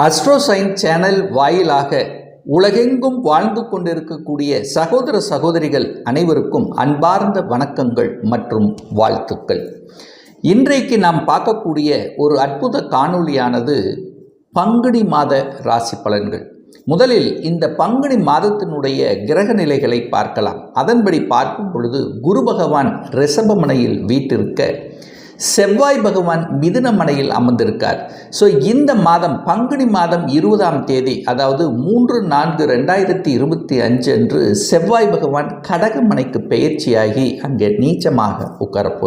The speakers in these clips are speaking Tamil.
அஸ்ட்ரோசைன் சேனல் வாயிலாக உலகெங்கும் வாழ்ந்து கொண்டிருக்கக்கூடிய சகோதர சகோதரிகள் அனைவருக்கும் அன்பார்ந்த வணக்கங்கள் மற்றும் வாழ்த்துக்கள். இன்றைக்கு நாம் பார்க்கக்கூடிய ஒரு அற்புத காணொளியானது பங்குனி மாத ராசி பலன்கள். முதலில் இந்த பங்குனி மாதத்தினுடைய கிரக நிலைகளை பார்க்கலாம். அதன்படி பார்க்கும் பொழுது குரு பகவான் ரிஷபமனையில் வீட்டிருக்க செவ்வாய் பகவான் மிதுனமனையில் அமர்ந்திருக்கார். ஸோ இந்த மாதம் பங்குனி மாதம் இருபதாம் தேதி அதாவது மூன்று நான்கு ரெண்டாயிரத்தி இருபத்தி அஞ்சு அன்று செவ்வாய் பகவான் கடகமனைக்கு பெயர்ச்சியாகி அங்கே நீச்சமாக உட்காரப்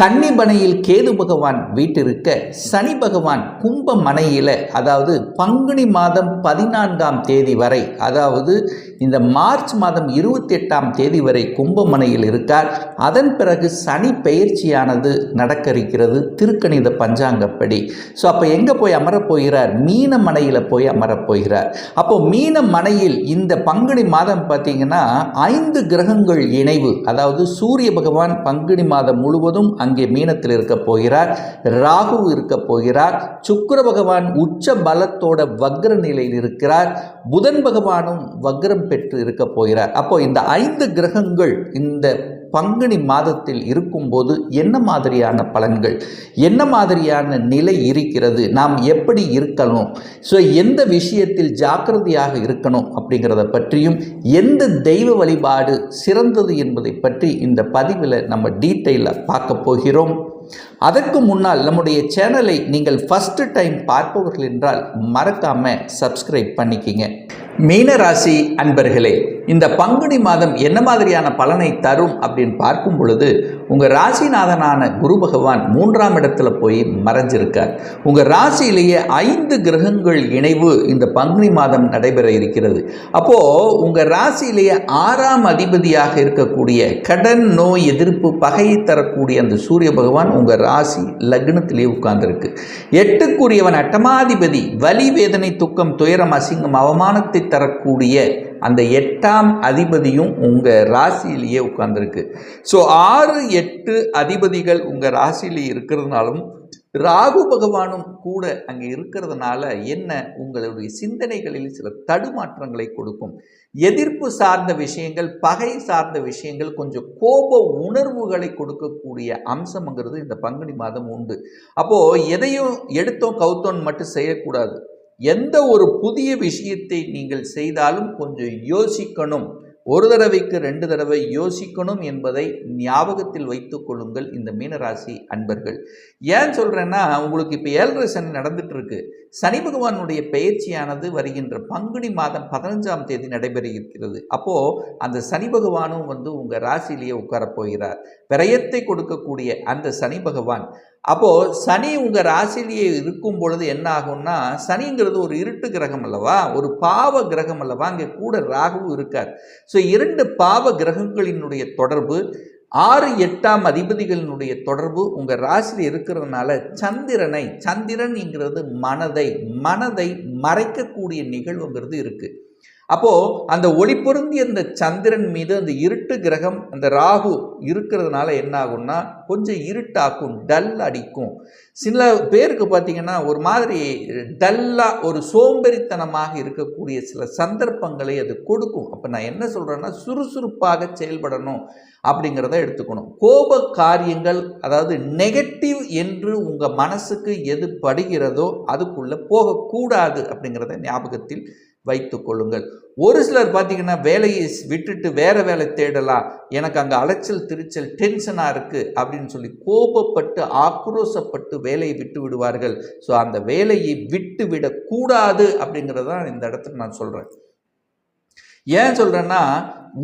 கன்னிபனையில் கன்னிமனையில் கேது பகவான் வீட்டிருக்க சனி பகவான் கும்ப மனையில் அதாவது பங்குனி மாதம் பதினான்காம் தேதி வரை அதாவது இந்த மார்ச் மாதம் இருபத்தி எட்டாம் தேதி வரை கும்பமனையில் இருக்கார். அதன் பிறகு சனி பெயர்ச்சியானது நடக்க இருக்கிறது திருக்கணித பஞ்சாங்கப்படி. ஸோ அப்போ எங்கே போய் அமரப் போகிறார் மீன மனையில் போய் அமரப்போகிறார். அப்போ மீன மனையில் இந்த பங்குனி மாதம் பார்த்தீங்கன்னா ஐந்து கிரகங்கள் இணைவு அதாவது சூரிய பகவான் பங்குனி மாதம் முழுவதும் அங்கே மீனத்தில் இருக்க போகிறார் ராகு இருக்க போகிறார் சுக்கர பகவான் உச்ச பலத்தோட வக்ர நிலையில் இருக்கிறார் புதன் பகவானும் வக்ரம் பெற்று இருக்க போகிறார். அப்போ இந்த ஐந்து கிரகங்கள் இந்த பங்குனி மாதத்தில் இருக்கும்போது என்ன மாதிரியான பலன்கள்? என்ன மாதிரியான நிலை இருக்கிறது? நாம் எப்படி இருக்கணும்? ஸோ எந்த விஷயத்தில் ஜாக்கிரதையாக இருக்கணும் அப்படிங்கிறத பற்றியும் எந்த தெய்வ வழிபாடு சிறந்தது என்பதை பற்றி இந்த பதிவில் நம்ம டீட்டெயிலாக பார்க்க போகிறோம். அதற்கு முன்னால் நம்முடைய சேனலை நீங்கள் ஃபஸ்ட்டு டைம் பார்ப்பவர்கள் என்றால் மறக்காமல் சப்ஸ்கிரைப் பண்ணிக்கிங்க. மீனராசி அன்பர்களே இந்த பங்குனி மாதம் என்ன மாதிரியான பலனை தரும் அப்படின்னு பார்க்கும் பொழுது உங்கள் ராசிநாதனான குரு பகவான் மூன்றாம் இடத்துல போய் மறைஞ்சிருக்கார். உங்கள் ராசியிலேயே ஐந்து கிரகங்கள் இணைவு இந்த பங்குனி மாதம் நடைபெற இருக்கிறது. அப்போது உங்கள் ராசியிலேயே ஆறாம் அதிபதியாக இருக்கக்கூடிய கடன் நோய் எதிர்ப்பு பகையை தரக்கூடிய அந்த சூரிய பகவான் உங்கள் ராசி லக்னத்திலேயே உட்கார்ந்துருக்கு. எட்டுக்குரியவன் அட்டமாதிபதி வலி வேதனை துக்கம் துயரம் அசிங்கம் அவமானத்தை தரக்கூடிய அந்த எட்டாம் அதிபதியும் உங்கள் ராசியிலேயே உட்கார்ந்துருக்கு. ஸோ ஆறு எட்டு அதிபதிகள் உங்கள் ராசியிலே இருக்கிறதுனாலும் ராகு பகவானும் கூட அங்கே இருக்கிறதுனால என்ன உங்களுடைய சிந்தனைகளில் சில தடுமாற்றங்களை கொடுக்கும். எதிர்ப்பு சார்ந்த விஷயங்கள் பகை சார்ந்த விஷயங்கள் கொஞ்சம் கோப உணர்வுகளை கொடுக்கக்கூடிய அம்சம்ங்கிறது இந்த பங்குனி மாதம் உண்டு. அப்போது எதையும் எடுத்தோம் கவுத்தோன்னு மட்டும் செய்யக்கூடாது. எந்த ஒரு புதிய விஷயத்தை நீங்கள் செய்தாலும் கொஞ்சம் யோசிக்கணும். ஒரு தடவைக்கு ரெண்டு தடவை யோசிக்கணும் என்பதை ஞாபகத்தில் வைத்துக் கொள்ளுங்கள் இந்த மீனராசி அன்பர்கள். ஏன் சொல்கிறேன்னா உங்களுக்கு இப்போ ஏழரை சனி நடந்துட்டுருக்கு. சனி பகவானுடைய பயிற்சியானது வருகின்ற பங்குனி மாதம் பதினஞ்சாம் தேதி நடைபெறுகிறது. அப்போது அந்த சனி பகவானும் வந்து உங்கள் ராசியிலேயே உட்காரப் போகிறார். பிரயத்தை கொடுக்கக்கூடிய அந்த சனி பகவான் அப்போது சனி உங்கள் ராசிலேயே இருக்கும் பொழுது என்ன ஆகும்னா சனிங்கிறது ஒரு இருட்டு கிரகம் அல்லவா? ஒரு பாவ கிரகம் அல்லவா? அங்கே கூட ராகுவும் இருக்கார். ஸோ இரண்டு பாவ கிரகங்களினுடைய தொடர்பு ஆறு எட்டாம் அதிபதிகளினுடைய தொடர்பு உங்கள் ராசியில் இருக்கிறதுனால சந்திரனை சந்திரன்ங்கிறது மனதை மனதை மறைக்கக்கூடிய நிகழ்வுங்கிறது இருக்குது அப்போது அந்த ஒளி பொருந்திய அந்த சந்திரன் மீது அந்த இருட்டு கிரகம் அந்த ராகு இருக்கிறதுனால என்ன ஆகும்னா கொஞ்சம் இருட்டாக்கும் டல் அடிக்கும். சில பேருக்கு பார்த்தீங்கன்னா ஒரு மாதிரி டல்லாக ஒரு சோம்பேறித்தனமாக இருக்கக்கூடிய சில சந்தர்ப்பங்களை அது கொடுக்கும். அப்போ நான் என்ன சொல்கிறேன்னா சுறுசுறுப்பாக செயல்படணும் அப்படிங்கிறத எடுத்துக்கணும். கோப காரியங்கள் அதாவது நெகட்டிவ் என்று உங்கள் மனசுக்கு எது படுகிறதோ அதுக்குள்ளே போகக்கூடாது அப்படிங்கிறத ஞாபகத்தில் வைத்து கொள்ளுங்கள். ஒரு சிலர் பார்த்தீங்கன்னா வேலையை விட்டுட்டு வேறு வேலை தேடலாம். எனக்கு அங்கே அலைச்சல் திருச்சல் டென்ஷனாக இருக்குது அப்படின்னு சொல்லி கோபப்பட்டு ஆக்ரோசப்பட்டு வேலையை விட்டு விடுவார்கள். ஸோ அந்த வேலையை விட்டு விடக்கூடாது அப்படிங்கிறதான் இந்த இடத்துல நான் சொல்கிறேன் ஏன் சொல்கிறேன்னா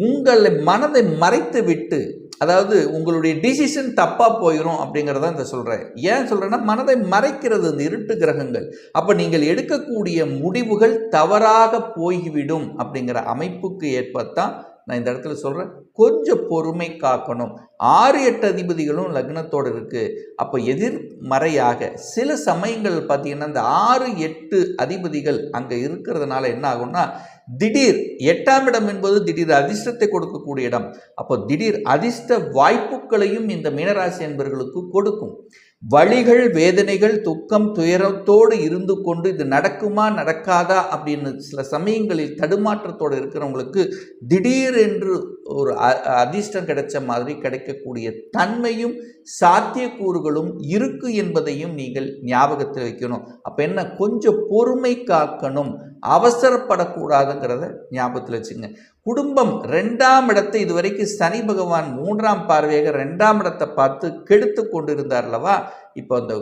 உங்களை மனதை மறைத்து விட்டு அதாவது உங்களுடைய டிசிஷன் தப்பாக போயிடும் அப்படிங்கிறத இந்த சொல்கிறேன் ஏன் சொல்கிறேன்னா மனதை மறைக்கிறது இந்த இருட்டு கிரகங்கள். அப்போ நீங்கள் எடுக்கக்கூடிய முடிவுகள் தவறாக போய்விடும் அப்படிங்கிற அமைப்புக்கு ஏற்பத்தான் நான் இந்த இடத்துல சொல்கிறேன் கொஞ்சம் பொறுமை காக்கணும். ஆறு எட்டு அதிபதிகளும் லக்னத்தோடு இருக்குது அப்போ எதிர்மறையாக சில சமயங்கள் பார்த்தீங்கன்னா இந்த ஆறு எட்டு அதிபதிகள் அங்கே இருக்கிறதுனால என்ன ஆகும்னா திடீர் எட்டாம் இடம் என்பது திடீர் அதிர்ஷ்டத்தை கொடுக்கக்கூடிய இடம். அப்போ திடீர் அதிர்ஷ்ட வாய்ப்புகளையும் இந்த மீனராசி என்பர்களுக்கு கொடுக்கும். வழிகள் வேதனைகள் துக்கம் துயரத்தோடு இருந்து கொண்டு இது நடக்குமா நடக்காதா அப்படின்னு சில சமயங்களில் தடுமாற்றத்தோடு இருக்கிறவங்களுக்கு திடீரென்று ஒரு அ- அதிர்ஷ்டம் கிடைச்ச மாதிரி கிடைக்கக்கூடிய தன்மையும் சாத்தியக்கூறுகளும் இருக்கு என்பதையும் நீங்கள் ஞாபகத்தில் வைக்கணும். அப்போ என்ன? கொஞ்சம் பொறுமை காக்கணும். அவசரப்படக்கூடாதுங்கிறத ஞாபகத்தில் வச்சுங்க. குடும்பம் ரெண்டாம் இடத்தை இதுவரைக்கும் சனி பகவான் மூன்றாம் பார்வையாக ரெண்டாம் இடத்தை பார்த்து கெடுத்து கொண்டிருந்தார் அல்லவா? இப்போ அந்த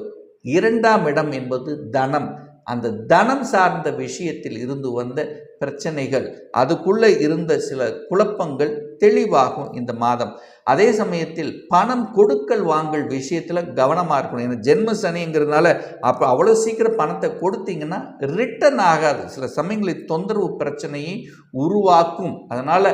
இரண்டாம் இடம் என்பது தனம். அந்த தனம் சார்ந்த விஷயத்தில் இருந்து வந்த பிரச்சனைகள் அதுக்குள்ளே இருந்த சில குழப்பங்கள் தெளிவாகும் இந்த மாதம். அதே சமயத்தில் பணம் கொடுக்கல் வாங்கல் விஷயத்தில் கவனமாக இருக்கணும். ஏன்னா ஜென்ம சனிங்கிறதுனால அப்போ அவ்வளோ சீக்கிரம் பணத்தை கொடுத்தீங்கன்னா ரிட்டர்ன் ஆகாது. சில சமயங்களில் தொந்தரவு பிரச்சனையை உருவாக்கும். அதனால்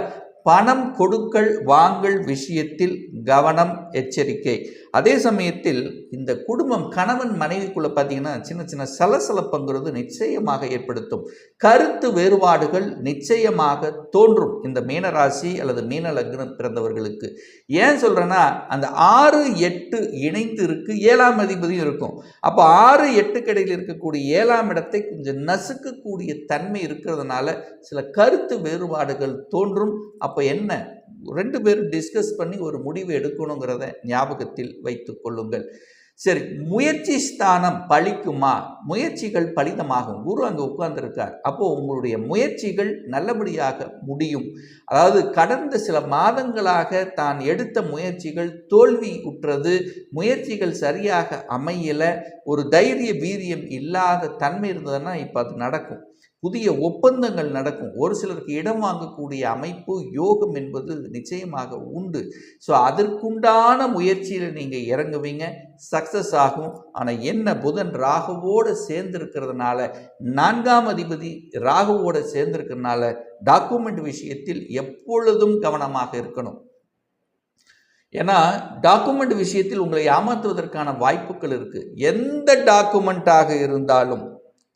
பணம் கொடுக்கல் வாங்கல் விஷயத்தில் கவனம் எச்சரிக்கை. அதே சமயத்தில் இந்த குடும்பம் கணவன் மனைவிக்குள்ளே பார்த்தீங்கன்னா சின்ன சின்ன சலசலப்புங்கிறது நிச்சயமாக ஏற்படுத்தும். கருத்து வேறுபாடுகள் நிச்சயமாக தோன்றும் இந்த மீனராசி அல்லது மீன லக்னம் பிறந்தவர்களுக்கு. ஏன் சொல்கிறேன்னா அந்த ஆறு எட்டு இணைந்து இருக்கு ஏழாம் அதிபதியும் இருக்கும். அப்போ ஆறு எட்டு கடையில் இருக்கக்கூடிய ஏழாம் இடத்தை கொஞ்சம் நசுக்கக்கூடிய தன்மை இருக்கிறதுனால சில கருத்து வேறுபாடுகள் தோன்றும். அப்போ என்ன? ரெண்டு பேரும் டிஸ்கஸ் பண்ணி ஒரு முடிவு எடுக்கணுங்கிறத ஞாபகத்தில் வைத்து கொள்ளுங்கள். சரி முயற்சி ஸ்தானம் பழிக்குமா முயற்சிகள் பலிதமாகும். குரு அங்கே உட்கார்ந்துருக்கார். அப்போது உங்களுடைய முயற்சிகள் நல்லபடியாக முடியும். அதாவது கடந்த சில மாதங்களாக தான் எடுத்த முயற்சிகள் தோல்வி உற்றது முயற்சிகள் சரியாக அமையல. ஒரு தைரிய வீரியம் இல்லாத தன்மை இருந்ததுன்னா இப்போ அது நடக்கும். புதிய ஒப்பந்தங்கள் நடக்கும். ஒரு சிலருக்கு இடம் வாங்கக்கூடிய அமைப்பு யோகம் என்பது நிச்சயமாக உண்டு. ஸோ அதற்குண்டான முயற்சியில் நீங்கள் இறங்குவீங்க. சக்ஸஸ் ஆகும். ஆனால் என்ன புதன் ராகுவோடு சேர்ந்திருக்கிறதுனால நான்காம் அதிபதி ராகுவோடு சேர்ந்திருக்கிறதுனால டாக்குமெண்ட் விஷயத்தில் எப்பொழுதும் கவனமாக இருக்கணும். ஏன்னா டாக்குமெண்ட் விஷயத்தில் உங்களை ஏமாற்றுவதற்கான வாய்ப்புகள் இருக்குது எந்த டாக்குமெண்ட்டாக இருந்தாலும்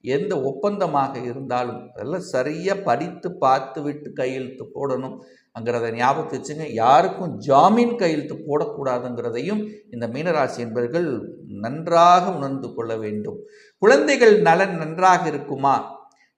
எந்த ஒப்பந்தமாக இருந்தாலும் அதெல்லாம் சரியாக படித்து பார்த்து விட்டு கையெழுத்து போடணும் அங்கிறத ஞாபகத்து வச்சுங்க. யாருக்கும் ஜாமீன் கையெழுத்து போடக்கூடாதுங்கிறதையும் இந்த மீனராசி என்பவர்கள் நன்றாக உணர்ந்து கொள்ள வேண்டும். குழந்தைகள் நலன் நன்றாக இருக்குமா?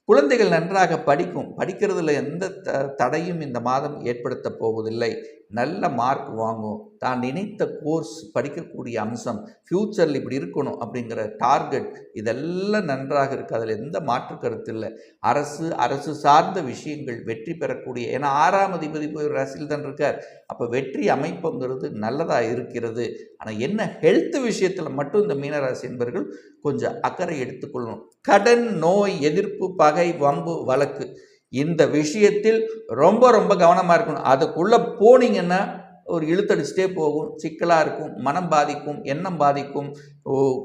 குழந்தைகள் நன்றாக படிக்கும். படிக்கிறதுல எந்த த தடையும் இந்த மாதம் ஏற்படுத்த போவதில்லை. நல்ல மார்க் வாங்கும். தான் நினைத்த கோர்ஸ் படிக்கக்கூடிய அம்சம் ஃப்யூச்சரில் இப்படி இருக்கணும் அப்படிங்கிற டார்கெட் இதெல்லாம் நன்றாக இருக்குது அதில் எந்த மாற்று கருத்து இல்லை. அரசு அரசு சார்ந்த விஷயங்கள் வெற்றி பெறக்கூடிய ஏன்னா ஆறாம் அதிபதி போய் ராசியில் தான் இருக்கார். அப்போ வெற்றி அமைப்புங்கிறது நல்லதாக இருக்கிறது. ஆனால் என்ன ஹெல்த் விஷயத்தில் மட்டும் இந்த மீனராசி என்பவர்கள் கொஞ்சம் அக்கறை எடுத்துக்கொள்ளணும். கடன் நோய் எதிர்ப்பு பகை வம்பு வழக்கு. இந்த விஷயத்தில் ரொம்ப ரொம்ப கவனமாக இருக்கணும். அதுக்குள்ளே போனீங்கன்னா ஒரு இழுத்தடிச்சிட்டே போகும். சிக்கலாக இருக்கும். மனம் பாதிக்கும். எண்ணம் பாதிக்கும்.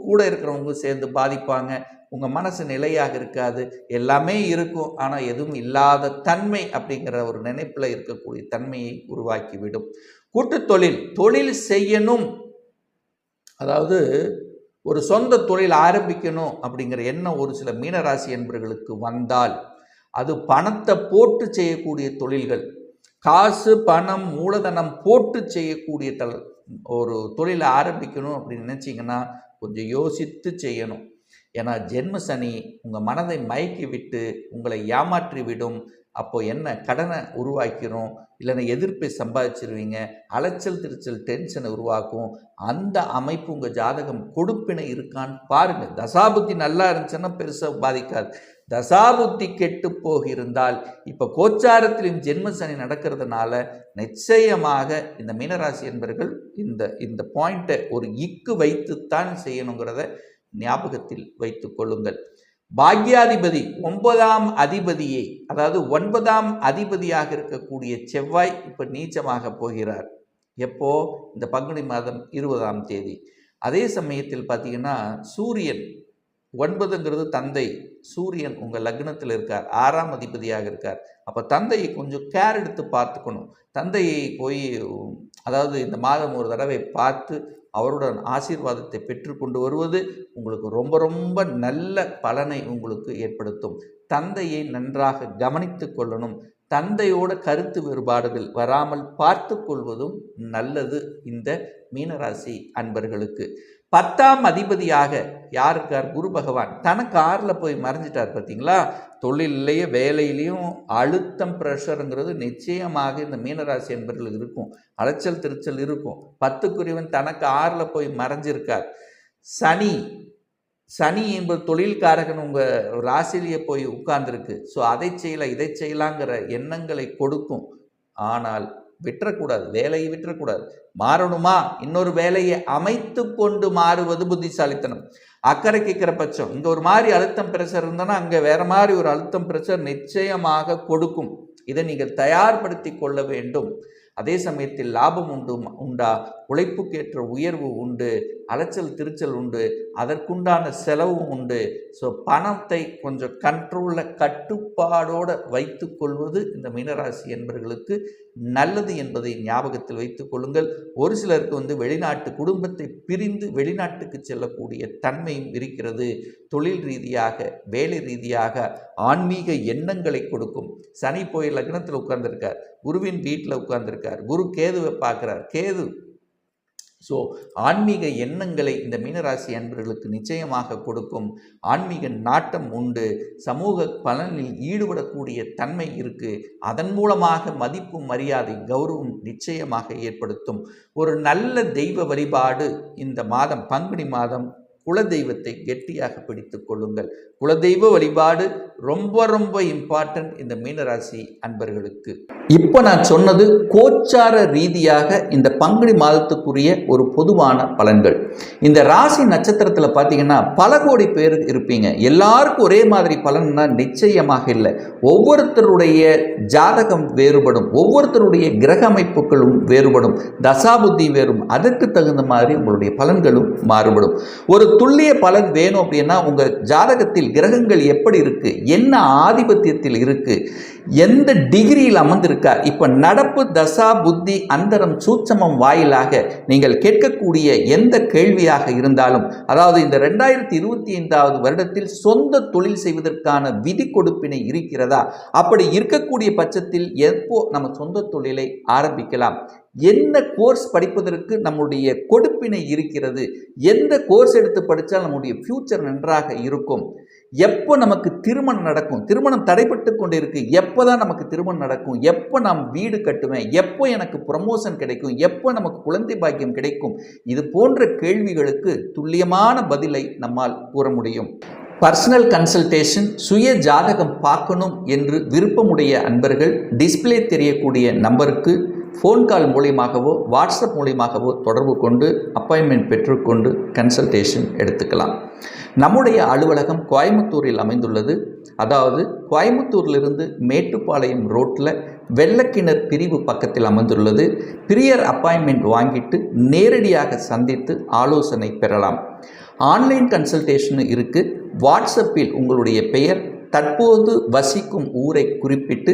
கூட இருக்கிறவங்க சேர்ந்து பாதிப்பாங்க. உங்கள் மனசு நிலையாக இருக்காது. எல்லாமே இருக்கும். ஆனால் எதுவும் இல்லாத தன்மை அப்படிங்கிற ஒரு நினைப்பில் இருக்கக்கூடிய தன்மையை உருவாக்கிவிடும். கூட்டு தொழில். தொழில் செய்யணும். அதாவது ஒரு சொந்த தொழில் ஆரம்பிக்கணும் அப்படிங்கிற எண்ணம் ஒரு சில மீனராசி என்பவர்களுக்கு வந்தால் அது பணத்தை போட்டு செய்யக்கூடிய தொழில்கள். காசு பணம் மூலதனம் போட்டு செய்யக்கூடிய தல் ஒரு தொழிலை ஆரம்பிக்கணும் அப்படின்னு நினச்சிங்கன்னா கொஞ்சம் யோசித்து செய்யணும். ஏன்னா ஜென்ம சனி உங்கள் மனதை மயக்கி விட்டு உங்களை ஏமாற்றி விடும். அப்போ என்ன கடனை உருவாக்கிறோம்? இல்லைன்னா எதிர்ப்பை சம்பாதிச்சிருவீங்க. அலைச்சல் திருச்சல் டென்ஷனை உருவாக்கும். அந்த அமைப்பு உங்கள் ஜாதகம் கொடுப்பினை இருக்கான்னு பாருங்கள் தசாபுத்தி நல்லா இருந்துச்சுன்னா பெருசாக பாதிக்காது. தசாபுத்தி கெட்டு போகிருந்தால் இப்போ கோச்சாரத்திலும் ஜென்ம சனி நடக்கிறதுனால நிச்சயமாக இந்த மீனராசி என்பவர்கள் இந்த இந்த பாயிண்ட்டை ஒரு இக்கு வைத்துத்தான் செய்யணுங்கிறத ஞாபகத்தில் வைத்து கொள்ளுங்கள். பாக்யாதிபதி ஒன்பதாம் அதிபதியை அதாவது ஒன்பதாம் அதிபதியாக இருக்கக்கூடிய செவ்வாய் இப்போ நீச்சமாக போகிறார். எப்போ? இந்த பங்குனி மாதம் இருபதாம் தேதி. அதே சமயத்தில் பார்த்தீங்கன்னா சூரியன் ஒன்பதுங்கிறது தந்தை சூரியன் உங்கள் லக்னத்தில் இருக்கார் ஆறாம் அதிபதியாக இருக்கார். அப்போ தந்தையை கொஞ்சம் கேர் எடுத்து பார்த்துக்கணும். தந்தையை போய் அதாவது இந்த மாதம் ஒரு தடவை பார்த்து அவருடன் ஆசீர்வாதத்தை பெற்றுக்கொண்டு வருவது உங்களுக்கு ரொம்ப ரொம்ப நல்ல பலனை உங்களுக்கு ஏற்படுத்தும். தந்தையை நன்றாக கவனித்து கொள்ளணும். தந்தையோட கருத்து வேறுபாடுகள் வராமல் பார்த்து கொள்வதும் நல்லது இந்த மீனராசி அன்பர்களுக்கு. பத்தாம் அதிபதியாக யார் இருக்கார் குரு பகவான். தனக்கு ஆறில் போய் மறைஞ்சிட்டார் பார்த்தீங்களா தொழிலையே வேலையிலையும் அழுத்தம் ப்ரெஷருங்கிறது நிச்சயமாக இந்த மீனராசி என்பவர்கள் இருக்கும். அலைச்சல் திருச்சல் இருக்கும். பத்துக்குரியவன் தனக்கு ஆறில் போய் மறைஞ்சிருக்கார். சனி. சனி என்பது தொழில்காரகன் உங்கள் ராசிலேயே போய் உட்கார்ந்துருக்கு. ஸோ அதை செய்யலாம் இதை செய்யலாங்கிற எண்ணங்களை கொடுக்கும். ஆனால் விட்டுறக்கூடாது வேலையை விட்டுறக்கூடாது மாறணுமா? இன்னொரு வேலையை அமைத்து கொண்டு மாறுவது புத்திசாலித்தனம். அக்கறை கேட்குற பட்சம் இங்கே ஒரு மாதிரி அழுத்தம் பிரஷர் இருந்தனா அங்கே வேற மாதிரி ஒரு அழுத்தம் பிரஷர் நிச்சயமாக கொடுக்கும். இதை நீங்கள் தயார்படுத்தி கொள்ள வேண்டும். அதே சமயத்தில் லாபம் உண்டு உண்டா? உழைப்புக்கேற்ற உயர்வு உண்டு அலைச்சல் திருச்சல் உண்டு அதற்குண்டான செலவும் உண்டு. ஸோ பணத்தை கொஞ்சம் கண்ட்ரோலில் கட்டுப்பாடோடு வைத்து கொள்வது இந்த மீனராசி என்பவர்களுக்கு நல்லது என்பதை ஞாபகத்தில் வைத்து கொள்ளுங்கள். ஒரு சிலருக்கு வந்து வெளிநாட்டு குடும்பத்தை பிரிந்து வெளிநாட்டுக்கு செல்லக்கூடிய தன்மையும் இருக்கிறது. தொழில் ரீதியாக வேலை ரீதியாக ஆன்மீக எண்ணங்களை கொடுக்கும். சனி போய் லக்னத்தில் உட்கார்ந்துருக்கார். குருவின் வீட்டில் உட்கார்ந்துருக்கார். குரு கேதுவை பார்க்குறார். கேது ஸோ ஆன்மீக எண்ணங்களை இந்த மீனராசி அன்பர்களுக்கு நிச்சயமாக கொடுக்கும் ஆன்மீக நாட்டம் உண்டு. சமூக பலனில் ஈடுபடக்கூடிய தன்மை இருக்கு. அதன் மூலமாக மதிப்பு மரியாதை கௌரவம் நிச்சயமாக ஏற்படுத்தும். ஒரு நல்ல தெய்வ வழிபாடு இந்த மாதம் பங்குனி மாதம் குலதெய்வத்தை கெட்டியாக பிடித்து கொள்ளுங்கள். குலதெய்வ வழிபாடு ரொம்ப ரொம்ப இம்பார்ட்டன்ட் இந்த மீனராசி அன்பர்களுக்கு. இப்போ நான் சொன்னது கோச்சார ரீதியாக இந்த பங்குனி மாதத்துக்குரிய ஒரு பொதுவான பலன்கள். இந்த ராசி நட்சத்திரத்தில் பார்த்தீங்கன்னா பல கோடி பேர் இருப்பீங்க. எல்லாருக்கும் ஒரே மாதிரி பலன்னா நிச்சயமாக இல்லை. ஒவ்வொருத்தருடைய ஜாதகம் வேறுபடும். ஒவ்வொருத்தருடைய கிரக அமைப்புகளும் வேறுபடும். தசாபுத்தி வேறும். அதற்கு தகுந்த மாதிரி உங்களுடைய பலன்களும் மாறுபடும். ஒரு துல்லிய பலன் வேணும் அப்படின்னா உங்கள் ஜாதகத்தில் கிரகங்கள் எப்படி இருக்குது என்ன ஆதிபத்தியத்தில் இருக்குது எந்த டிகிரியில் அமர்ந்திருக்கார் இப்போ நடப்பு தசா புத்தி அந்தரம் சூட்சமம் வாயிலாக நீங்கள் கேட்கக்கூடிய எந்த கேள்வியாக இருந்தாலும் அதாவது இந்த ரெண்டாயிரத்தி இருபத்தி ஐந்தாவது வருடத்தில் சொந்த தொழில் செய்வதற்கான விதி கொடுப்பினை இருக்கிறதா? அப்படி இருக்கக்கூடிய பட்சத்தில் எப்போ நம்ம சொந்த தொழிலை ஆரம்பிக்கலாம்? என்ன கோர்ஸ் படிப்பதற்கு நம்முடைய கொடுப்பினை இருக்கிறது? எந்த கோர்ஸ் எடுத்து படித்தால் நம்முடைய ஃப்யூச்சர் நன்றாக இருக்கும்? எப்போ நமக்கு திருமணம் நடக்கும்? திருமணம் தடைப்பட்டு கொண்டு இருக்கு எப்போ தான் நமக்கு திருமணம் நடக்கும்? எப்போ நான் வீடு கட்டுவேன் எப்போ எனக்கு ப்ரமோஷன் கிடைக்கும்? எப்போ நமக்கு குழந்தை பாக்கியம் கிடைக்கும்? இது போன்ற கேள்விகளுக்கு துல்லியமான பதிலை நம்மால் கூற முடியும். பர்சனல் கன்சல்டேஷன் சுய ஜாதகம் பார்க்கணும் என்று விருப்பமுடைய அன்பர்கள் டிஸ்பிளே தெரியக்கூடிய நம்பருக்கு ஃபோன் கால் மூலியமாகவோ வாட்ஸ்அப் மூலியமாகவோ தொடர்பு கொண்டு அப்பாயின்மெண்ட் பெற்றுக்கொண்டு கன்சல்டேஷன் எடுத்துக்கலாம். நம்முடைய அலுவலகம் கோயம்புத்தூரில் அமைந்துள்ளது. அதாவது கோயம்புத்தூரிலிருந்து மேட்டுப்பாளையம் ரோட்டில் வெள்ளக்கிணர் பிரிவு பக்கத்தில் அமைந்துள்ளது. பிரியர் அப்பாயின்மெண்ட் வாங்கிட்டு நேரடியாக சந்தித்து ஆலோசனை பெறலாம். ஆன்லைன் கன்சல்டேஷன் இருக்குது வாட்ஸ்அப்பில் உங்களுடைய பெயர் தற்போது வசிக்கும் ஊரை குறிப்பிட்டு